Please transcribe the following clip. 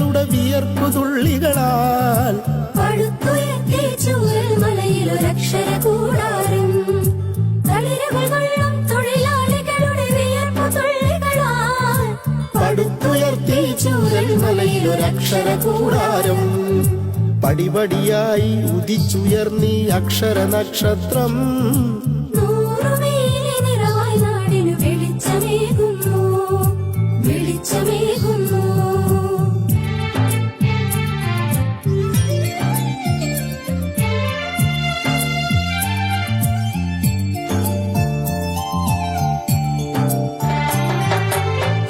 തൊഴിലാളികളുടെ വിയർപ്പു തുള്ളികളാൽ പടുത്തുയർത്തി ചൂരൽ മലയിലൊരക്ഷര കൂടാരം. പടിപടിയായി ഉദിച്ചുയർന്നീ അക്ഷര നക്ഷത്രം.